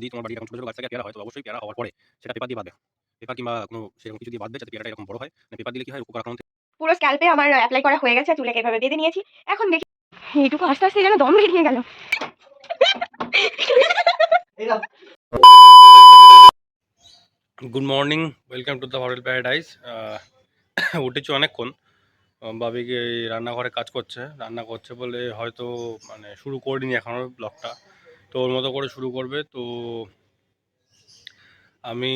যদি তোমার বাড়ির এরকম ছোট ছোট গাছ থেকে পেয়ারা হয় তো অবশ্যই পেয়ারা হওয়ার পরে সেটা পেপার দিয়ে বাঁধবে পেপার কিংবা কোনো সেরকম কিছু দিয়ে বাঁধবে যাতে পেয়ারাটা এরকম বড় হয়। মানে পেপার দিলে কি হয় পোকার আক্রমণ পুরো স্ক্যাল্পে আমার অ্যাপ্লাই করা হয়ে গেছে চুলেকে এভাবে বেঁধে নিয়েছি। এখন দেখি এইটুকু আস্তে আস্তে যেন দম বেরিয়ে গেল। Good morning welcome to the Hotel Paradise উঠেছি অনেকক্ষণ। বাবিকে রান্নাঘরে কাজ করছে। রান্না করছে বলে হয়তো মানে শুরু করিনি এখনও ব্লগটা তো ওর মতো করে শুরু করবে। তো আমি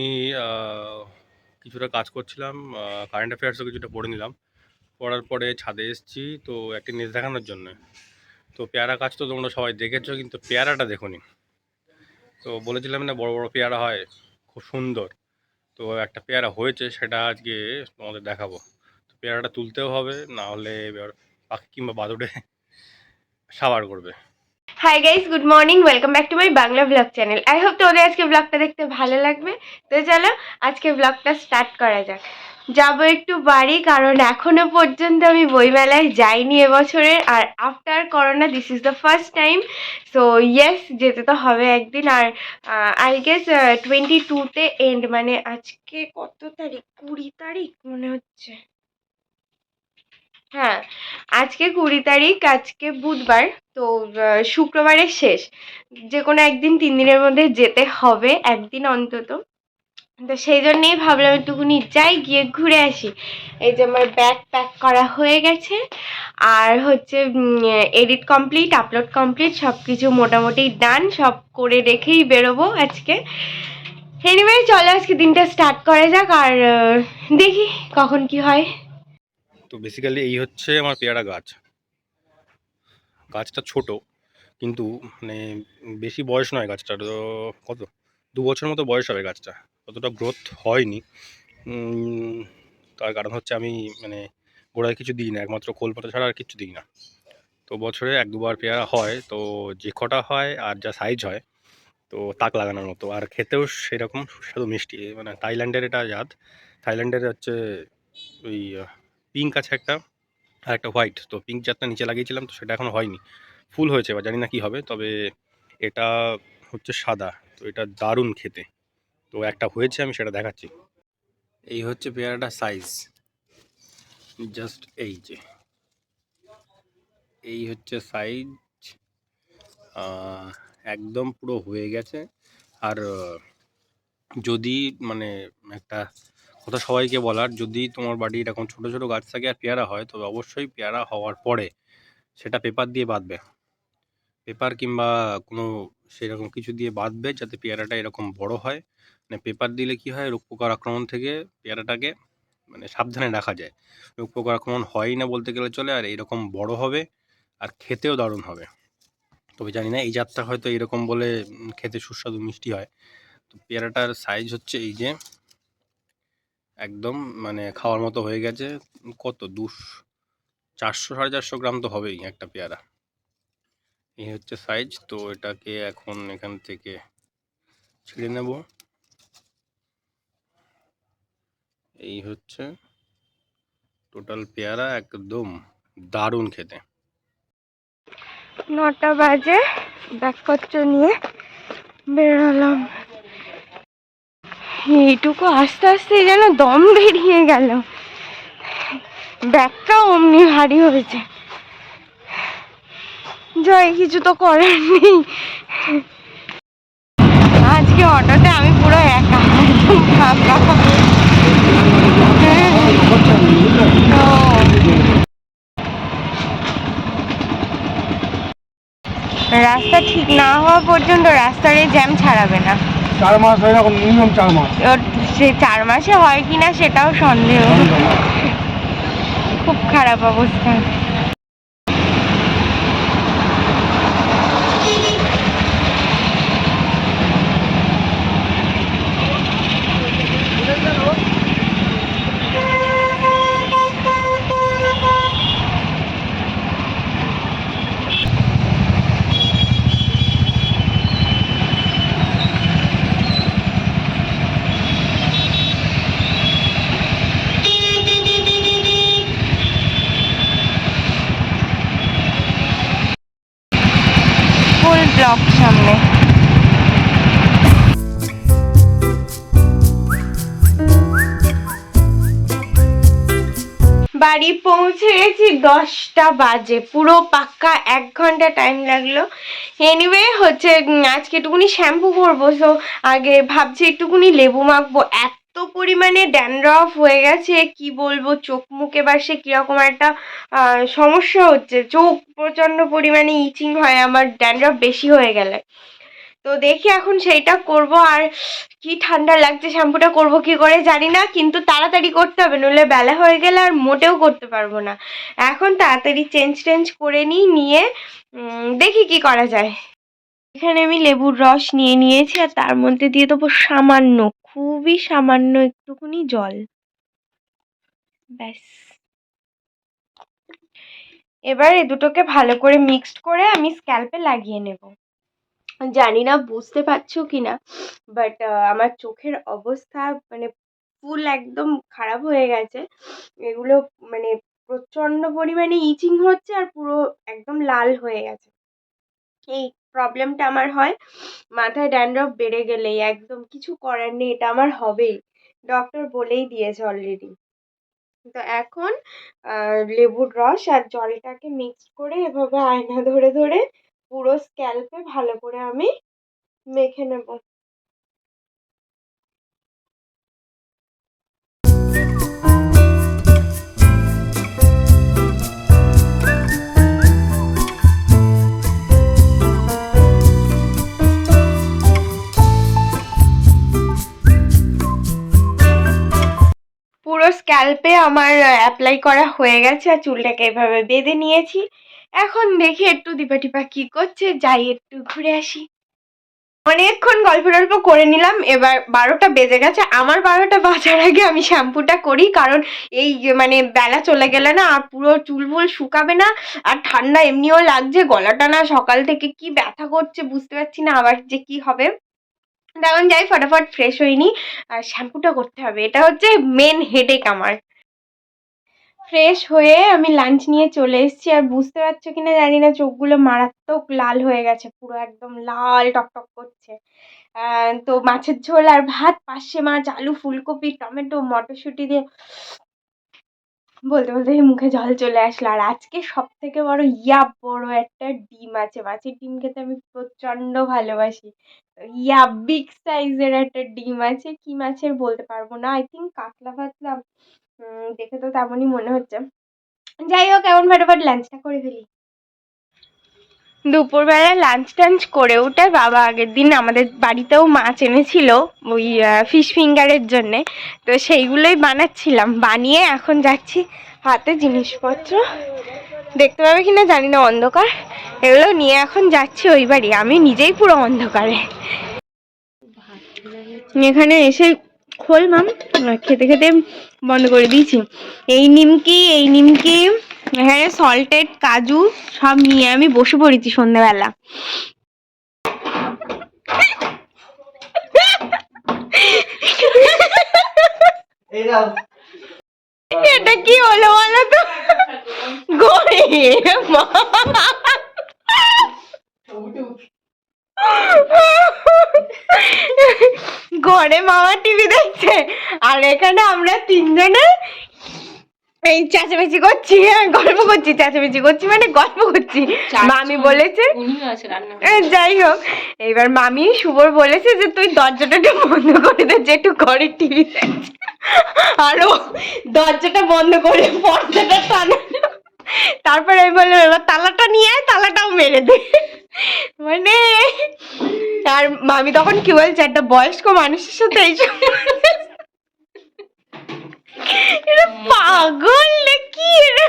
কিছুটা কাজ করছিলাম কারেন্ট অ্যাফেয়ার্সও কিছুটা পড়ে নিলাম। পড়ার পরে ছাদে এসেছি, তো একটি নিউজ দেখানোর জন্য। তো পেয়ারা গাছ তো তোমরা সবাই দেখেছ, কিন্তু পেয়ারাটা দেখোনি। তো বলেছিলাম না, বড় বড় পেয়ারা হয়, খুব সুন্দর। তো একটা পেয়ারা হয়েছে, সেটা আজকে তোমাদের দেখাবো। তো পেয়ারাটা তুলতেও হবে, না হলে এবার পাখি কিংবা বাদুড়ে সাবার করবে। Hi guys good morning welcome back to my Bangla vlog channel I hope তোমাদের আজকে ব্লগটা দেখতে ভালো লাগবে। তো চলো, আজকে ব্লগটা স্টার্ট করা যাক। যাব একটু বাড়ি, কারণ এখনও পর্যন্ত আমি বইমেলায় যাইনি এবছরের, আর after corona this is the first time so yes যেতে তো হবে একদিন, আর আই গেস টোয়েন্টি টুতে এন্ড মানে আজকে কত তারিখ? কুড়ি তারিখ মনে হচ্ছে। হ্যাঁ আজকে কুড়ি তারিখ, আজকে বুধবার, তো শুক্রবারের শেষ। যে কোনো একদিন, তিন দিনের মধ্যে যেতে হবে, একদিন অন্তত। তো সেই জন্যেই ভাবলাম একটুখানি যাই, গিয়ে ঘুরে আসি। এই যে আমার ব্যাগ প্যাক করা হয়ে গেছে। আর হচ্ছে এডিট কমপ্লিট, আপলোড কমপ্লিট সব কিছু মোটামুটি ডান, সব করে রেখেই বেরোবো আজকে। এনিওয়ে চলো আজকে দিনটা স্টার্ট করা যাক, আর দেখি কখন কি হয়। তো বেসিক্যালি এই হচ্ছে আমার পেয়ারা গাছ। গাছটা ছোট, কিন্তু মানে বেশি বয়স নয় গাছটার কত? দু বছর মতো বয়স হবে গাছটা, অতটা গ্রোথ হয়নি। তার কারণ হচ্ছে আমি মানে গোড়ায় কিছু দিই না, একমাত্র খোল পাতা ছাড়া আর কিছু দিই না। তো বছরে এক দুবার পেয়ারা হয়, তো যে কটা হয় আর যা সাইজ হয়, তো তাক লাগানোর মতো। আর খেতেও সেরকম সুস্বাদু মিষ্টি মানে থাইল্যান্ডের এটা জাত। থাইল্যান্ডের হচ্ছে ওই পিঙ্ক আছে একটা, আর একটা হোয়াইট। তো পিঙ্ক জাতটা নিচে লাগিয়েছিলাম, তো সেটা এখনও হয়নি। ফুল হয়েছে বা জানি না কি হবে, তবে এটা হচ্ছে সাদা, তো এটা দারুণ খেতে। তো একটা হয়েছে, আমি সেটা দেখাচ্ছি। এই হচ্ছে পেয়ারাটার সাইজ জাস্ট এই যে। এই হচ্ছে সাইজ একদম পুরো হয়ে গেছে। আর, যদি মানে একটা কথা সবাইকে বলার। যদি তোমার বাড়ি এরকম ছোট ছোট গাছ থাকে আর পেয়ারা হয়, তবে অবশ্যই পেয়ারা হওয়ার পরে সেটা পেপার দিয়ে বাঁধবে। পেপার কিংবা কোনো সেরকম কিছু দিয়ে বাঁধবে যাতে পেয়ারাটা এরকম বড় হয়। মানে পেপার দিলে কি হয়, রোগ পোকার আক্রমণ থেকে পেয়ারাটাকে মানে সাবধানে রাখা যায়। রোগ পোকার আক্রমণ হয়ই না বলতে গেলে চলে, আর এরকম বড় হবে আর খেতেও দারুণ হবে। তবে জানি না, এই জাতটা হয়তো এরকম বলে খেতে সুস্বাদু মিষ্টি হয়। তো পেয়ারাটার সাইজ হচ্ছে এই যে একদম মানে খাওয়ার মতো হয়ে গেছে, কত? দুশ, চারশো, সাড়ে চারশো গ্রাম তো হবেই একটা পেয়ারা। এই হচ্ছে সাইজ তো এটাকে এখন এখান থেকে ছিঁড়ে নেব। এই হচ্ছে টোটাল পেয়ারা, একদম দারুণ খেতে। নটা বাজে, ব্যাগপত্র নিয়ে বেরোলাম এইটুকু আস্তে আস্তে যেন দম বেরিয়ে গেল। ব্যাগটাও অমনি ভারী হয়েছে। জয়, কিছু তো করার নেই। আজকে অটোতে আমি পুরো একা। রাস্তা ঠিক না হওয়া পর্যন্ত রাস্তার জ্যাম ছাড়াবে না। চার মাস হয় না মিনিমাম চার মাস। সে চার মাসে হয় কিনা সেটাও সন্দেহ। খুব খারাপ অবস্থা। বাড়ি পৌঁছে গেছি দশটা বাজে। পুরো পাক্কা এক ঘণ্টা টাইম লাগল। এনিওয়ে হচ্ছে আজকে একটুকুনি শ্যাম্পু করব সো আগে ভাবছি একটুকুনি লেবু মাখবো। এত পরিমাণে ড্যান্ড্রফ হয়ে গেছে, কি বলব, চোখ মুখে এবার সে কীরকম একটা সমস্যা হচ্ছে। চোখ প্রচণ্ড পরিমাণে ইচিং হয়, আমার ড্যান্ড্রফ বেশি হয়ে গেলে। তো দেখি এখন সেইটা করব আর কি ঠান্ডা লাগছে, শ্যাম্পুটা করব কি করে জানি না, কিন্তু তাড়াতাড়ি করতে হবে, নইলে বেলা হয়ে গেলে আর মোটেও করতে পারব না। এখন তাড়াতাড়ি চেঞ্জ টেঞ্জ করে নিই, নিয়ে দেখি কি করা যায়। এখানে আমি লেবুর রস নিয়ে নিয়েছি আর তার মধ্যে দিয়ে দেবো সামান্য, খুবই সামান্য একটুকুনি জল। ব্যাস। এবার এ দুটোকে ভালো করে মিক্সড করে আমি স্ক্যাল্পে লাগিয়ে নেব। জানি না, বুঝতে পারছ কি না বাট আমার চোখের অবস্থা মানে ফুল একদম খারাপ হয়ে গেছে। এগুলো মানে প্রচণ্ড পরিমাণে ইচিং হচ্ছে আর পুরো একদম লাল হয়ে গেছে। এই প্রবলেমটা আমার হয়, মাথায় ড্যান্ড্রফ বেড়ে গেলেই, একদম কিছু করার নেই, এটা আমার হবেই। ডক্টর বলেই দিয়েছে অলরেডি তো এখন লেবুর রস আর জলটাকে মিক্সড করে এভাবে আয়না ধরে ধরে পুরো স্ক্যাল্পে ভালো করে আমি মেখে নেব। পুরো স্ক্যাল্পে আমার অ্যাপ্লাই করা হয়ে গেছে আর চুলটাকে এভাবে বেঁধে নিয়েছি। এখন দেখি একটু দীপা টিপা কি করছে, যাই একটু ঘুরে আসি। অনেকক্ষণ গল্প টল্প করে নিলাম, এবার বারোটা বেজে গেছে। আমার বারোটা বাজার আগে আমি শ্যাম্পুটা করি, কারণ এই মানে বেলা চলে গেলে না আর পুরো চুল ফুল শুকাবে না, আর ঠান্ডা এমনিও লাগছে, গলাটা না সকাল থেকে কি ব্যথা করছে বুঝতে পারছি না, আবার যে কি হবে। তখন যাই, ফটাফট ফ্রেশ হইনি আর শ্যাম্পুটা করতে হবে। এটা হচ্ছে মেন হেডেক আমার। ফ্রেশ হয়ে আমি লাঞ্চ নিয়ে চলে এসেছি। আর বুঝতে পারছ কিনা জানি না, চোখগুলো মারাত্মক লাল হয়ে গেছে, পুরো একদম লাল টকটক করছে। তো মাছের ঝোল আর ভাত পার্শে মাছ, আলু, ফুলকপি, টমেটো, মটরশুঁটি দিয়ে বলতে বলতে মুখে জল চলে আসলো। আর আজকে সব থেকে বড়, ইয়া বড় একটা ডিম আছে। মাছের ডিম খেতে আমি প্রচণ্ড ভালোবাসি। ইয়া বিগ সাইজের একটা ডিম আছে। কি মাছের বলতে পারব না। আই থিঙ্ক কাতলা ফাতলা। দেখে তো তেমনই মনে হচ্ছে। যাই হোক এমন ফটাফট লাঞ্চটা করে ফেলি। দুপুরবেলা লাঞ্চ টাঞ্চ করে উঠে বাবা, আগের দিন আমাদের বাড়িতেও মাছ এনেছিল ওই ফিশ ফিঙ্গারের জন্যে। তো সেইগুলোই বানাচ্ছিলাম, বানিয়ে এখন যাচ্ছি হাতে জিনিসপত্র। দেখতে পাবে কিনা জানি না, অন্ধকার। এগুলো নিয়ে এখন যাচ্ছি ওই বাড়ি, আমি নিজেই পুরো অন্ধকারে। এখানে এসে খোল খোললাম খেতে খেতে বন্ধ করে দিয়েছি। এই নিমকি এই নিমকি এখানে সল্টেড কাজু সব নিয়ে আমি বসে পড়েছি সন্ধ্যেবেলা। এটা কি হলো বলো তো? গড়ে ঘরে মামা টিভি দেখছে আর এখানে আমরা তিনজনে এই চেঁচামেচি করছি হ্যাঁ গল্প করছি চেঁচামেচি করছি মানে গল্প করছি। মামি বলেছে এ, যাই হোক এবার মামি শুভর বলেছে যে তুই দরজাটা একটু বন্ধ করে দে যে একটু ঘরে টিভি দেখছে। আর দরজাটা বন্ধ করে পর্দাটা টানা। তারপরে আমি বললাম এবার তালাটা নিয়ে আয় তালাটাও মেরে দে। মানে আর মামি তখন কি বলছে একটা বয়স্ক মানুষের সাথে এইসব এটা পাগল নাকি এরা?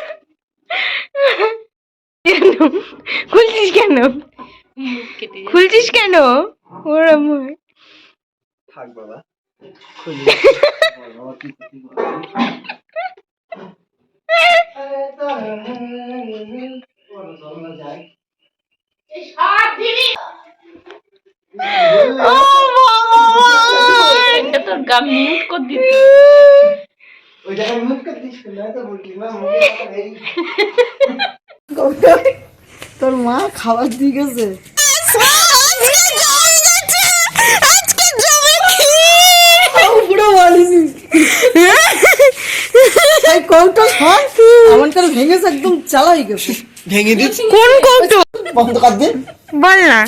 খুলছিস কেন। খুলছিস কেন ওরম হয়। থাক বাবা ও ভগবান! এটা তোর গা মিউট করে দিতে ওই জায়গায় মুখ দিস না তো বললি না মুখে কথা নেই তোর মা খাবার দিয়ে গেছে। কৌটো ভেঙেছে একদম চালাই গেছে। ভেঙে দিচ্ছি কোন কৌতুক বন্ধ কর দিন বল না।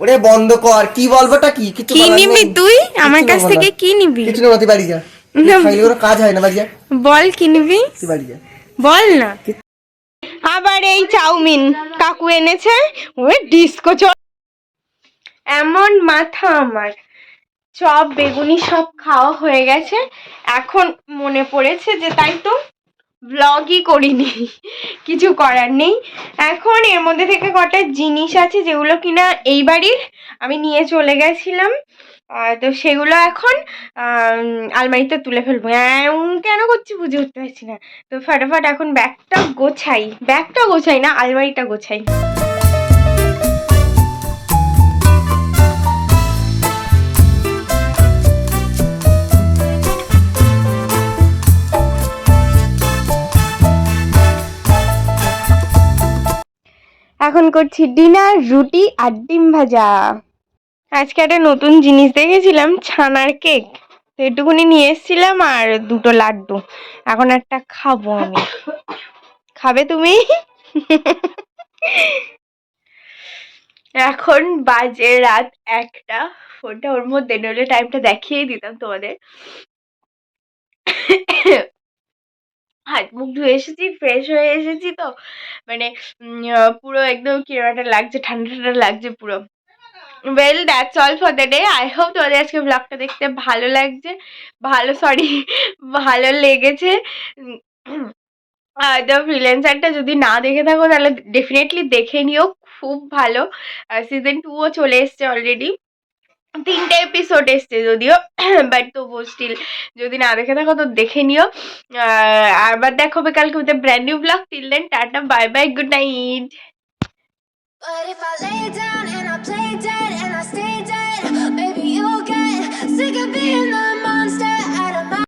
ওরে বন্ধ কর কি বলবোটা কি? কিছু কি নিবি তুই? আমার কাছ থেকে কি নিবি? কিছু তুই বাড়ি যা। না। খাইলে কোনো কাজ হয় না বাড়ি যা। বল কি নিবি? তুই বাড়ি যা। বল না। আবার এই চাউমিন। কাকু এনেছে ওই ডিস্কো চপ এমন মাথা আমার। চপ বেগুনি সব খাওয়া হয়ে গেছে। এখন মনে পড়েছে যে তাই তো ব্লগই করিনি, কিছু করার নেই। এখন এর মধ্যে থেকে কটা জিনিস আছে যেগুলো কিনা এই বাড়ির আমি নিয়ে চলে গেছিলাম। তো সেগুলো এখন আলমারিতে তুলে ফেলব। কেন করছি বুঝে উঠতে পারছি না। তো ফটাফট এখন ব্যাগটা গোছাই। ব্যাগটা গোছাই না, আলমারিটা গোছাই। এখন করছি ডিনার, রুটি আর ডিম ভাজা। আজকে একটা নতুন জিনিস দেখেছিলাম, ছানার কেক। তো এটুকুনি নিয়ে এসেছিলাম আর দুটো লাড্ডু। এখন একটা খাব আমি। খাবে তুমি? এখন বাজে রাত একটা। ফোনটা ওর মধ্যে টাইমটা দেখিয়ে দিতাম তোমাদের। হাত মুখ ধুয়ে এসেছি ফ্রেশ হয়ে এসেছি তো। মানে পুরো একদম কিরম লাগছে, ঠান্ডা ঠান্ডা লাগছে পুরো। Well that's all for the day I hope তোমাদের আজকে ব্লগটা দেখতে ভালো লাগছে। ভালো সরি ভালো লেগেছে। দ্য ফ্রিল্যান্সারটা যদি না দেখে থাকো, তাহলে ডেফিনেটলি দেখে নিও। খুব ভালো। সিজন টুও চলে এসছে অলরেডি তিনটে এপিসোড এসছে যদিও বাট তবুও স্টিল যদি না দেখে থাকো তো দেখে নিও। আবার দেখো হবে কালকে with brand new vlog till then tata bye bye good night But if I lay down and I play dead and I stay dead, baby, you'll get sick of being the